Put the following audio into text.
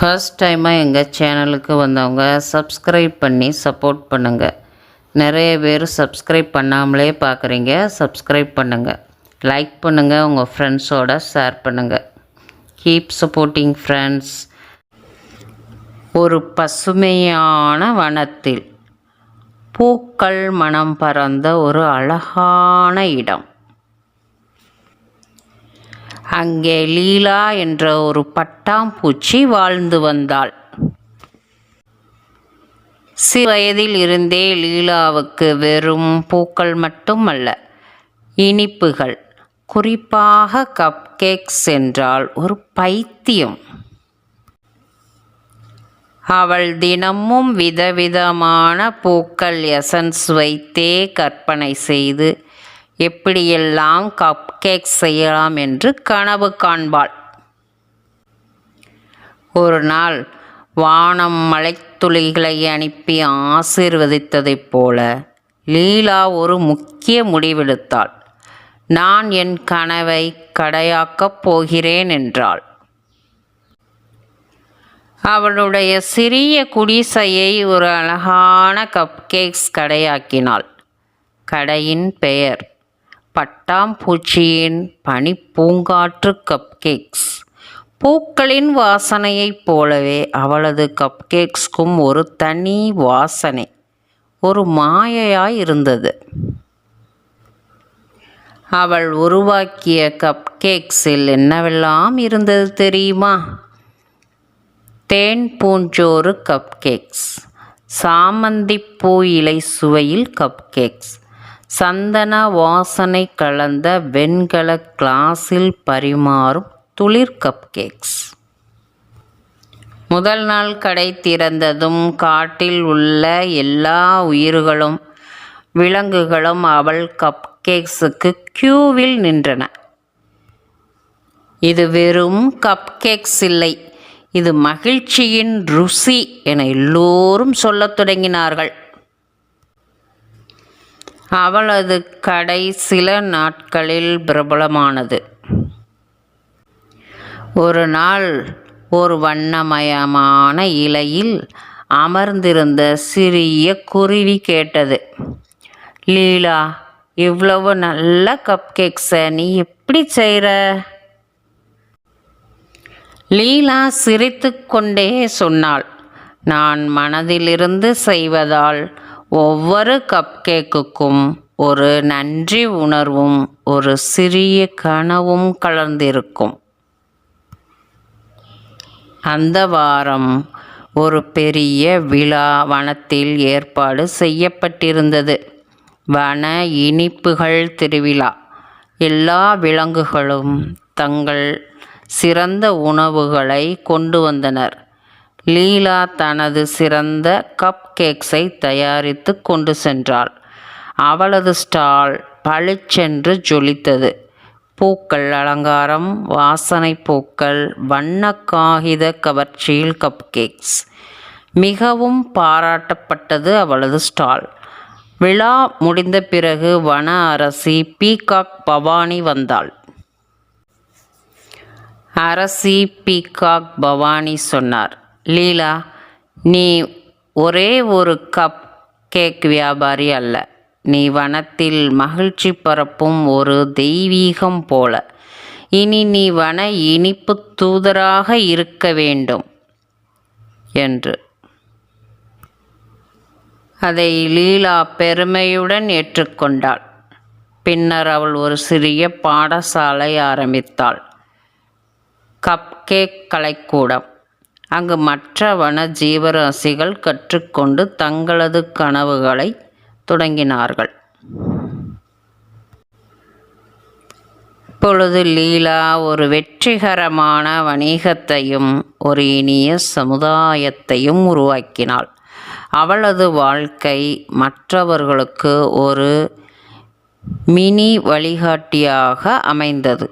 First டைமாக எங்கள் சேனலுக்கு வந்தவங்க சப்ஸ்கிரைப் பண்ணி சப்போர்ட் பண்ணுங்கள் நிறைய பேர் சப்ஸ்கிரைப் பண்ணாமலே பார்க்குறீங்க சப்ஸ்கிரைப் பண்ணுங்கள் லைக் பண்ணுங்கள் உங்கள் ஃப்ரெண்ட்ஸோட ஷேர் பண்ணுங்கள் கீப் சப்போர்ட்டிங் ஃப்ரெண்ட்ஸ் ஒரு பசுமையான வனத்தில் பூக்கள் மனம் பறந்த ஒரு அழகான இடம். அங்கே லீலா என்ற ஒரு பட்டாம்பூச்சி வாழ்ந்து வந்தாள். சிறு வயதில் இருந்தே லீலாவுக்கு வெறும் பூக்கள் மட்டுமல்ல இனிப்புகள் குறிப்பாக கப் கேக்ஸ் என்றால் ஒரு பைத்தியம். அவள் தினமும் விதவிதமான பூக்கள் எசன்ஸ் வைத்தே கற்பனை செய்து எப்படியெல்லாம் கப் கேக் செய்யலாம் என்று கனவு காண்பாள். ஒரு நாள் வானம் மலைத்துளிகளை அனுப்பி ஆசீர்வதித்ததைப் போல லீலா ஒரு முக்கிய முடிவெடுத்தாள். நான் என் கனவை கடையாக்கப் போகிறேன் என்றாள். அவளுடைய சிறிய குடிசையை ஒரு அழகான கப்கேக்ஸ் கடையாக்கினாள். கடையின் பெயர் பட்டாம்பூச்சியின் பனிப்பூங்காற்று கப்கேக்ஸ் பூக்களின் வாசனையைப் போலவே அவளது கப்கேக்ஸ்க்கும் ஒரு தனி வாசனை ஒரு மாயையாய் இருந்தது. அவள் உருவாக்கிய கப்கேக்ஸில் என்னவெல்லாம் இருந்தது தெரியுமா? தேன் பூஞ்சோறு கப்கேக்ஸ் சாமந்திப்பூ இலை சுவையில் கப்கேக்ஸ் சந்தன வாசனை கலந்த வெண்கல கிளாஸில் பரிமாறும் துளிர் கப்கேக்ஸ் முதல் நாள் கடை திறந்ததும் காட்டில் உள்ள எல்லா உயிர்களும் விலங்குகளும் அவள் கப்கேக்ஸுக்கு கியூவில் நின்றன. இது வெறும் கப்கேக்ஸ் இல்லை இது மகிழ்ச்சியின் ருசி என எல்லோரும் சொல்லத் தொடங்கினார்கள். அவளது கடை சில நாட்களில் பிரபலமானது. ஒரு நாள் ஒரு வண்ணமயமான இலையில் அமர்ந்திருந்த சிறிய குருவி கேட்டது லீலா இவ்வளவு நல்ல கப் கேக்ஸை நீ எப்படி செய்கிற லீலா சிரித்துக்கொண்டே சொன்னாள் நான் மனதிலிருந்து செய்வதால் ஒவ்வொரு கப்கேக்குக்கும் ஒரு நன்றி உணர்வும் ஒரு சிறிய கனவும் கலந்திருக்கும். அந்த வாரம் ஒரு பெரிய விழா வனத்தில் ஏற்பாடு செய்யப்பட்டிருந்தது. வன இனிப்புகள் திருவிழா. எல்லா விலங்குகளும் தங்கள் சிறந்த உணவுகளை கொண்டு வந்தனர். லீலா தனது சிறந்த கப் கேக்ஸை தயாரித்து கொண்டு சென்றாள். அவளது ஸ்டால் பளிச்சென்று ஜொலித்தது. பூக்கள் அலங்காரம் வாசனை பூக்கள் வண்ண காகித கவர்ச்சியில் கப் கேக்ஸ். மிகவும் பாராட்டப்பட்டது அவளது ஸ்டால். விழா முடிந்த பிறகு வன அரசி பீகாக் பவானி வந்தாள். அரசி பீகாக் பவானி சொன்னார். லீலா நீ ஒரே ஒரு கப் கேக் வியாபாரி அல்ல. நீ வனத்தில் மகிழ்ச்சி பரப்பும் ஒரு தெய்வீகம் போல. இனி நீ வன இனிப்பு தூதராக இருக்க வேண்டும் என்று. அதை லீலா பெருமையுடன் ஏற்றுக்கொண்டாள். பின்னர் அவள் ஒரு சிறிய பாடசாலை ஆரம்பித்தாள். கப்கேக் கலைக்கூடம். அங்கு மற்ற வன ஜீவராசிகள் கற்றுக்கொண்டு தங்களது கனவுகளை தொடங்கினார்கள். இப்பொழுது லீலா ஒரு வெற்றிகரமான வணிகத்தையும் ஒரு இனிய சமுதாயத்தையும் உருவாக்கினாள். அவளது வாழ்க்கை மற்றவர்களுக்கு ஒரு மினி வழிகாட்டியாக அமைந்தது.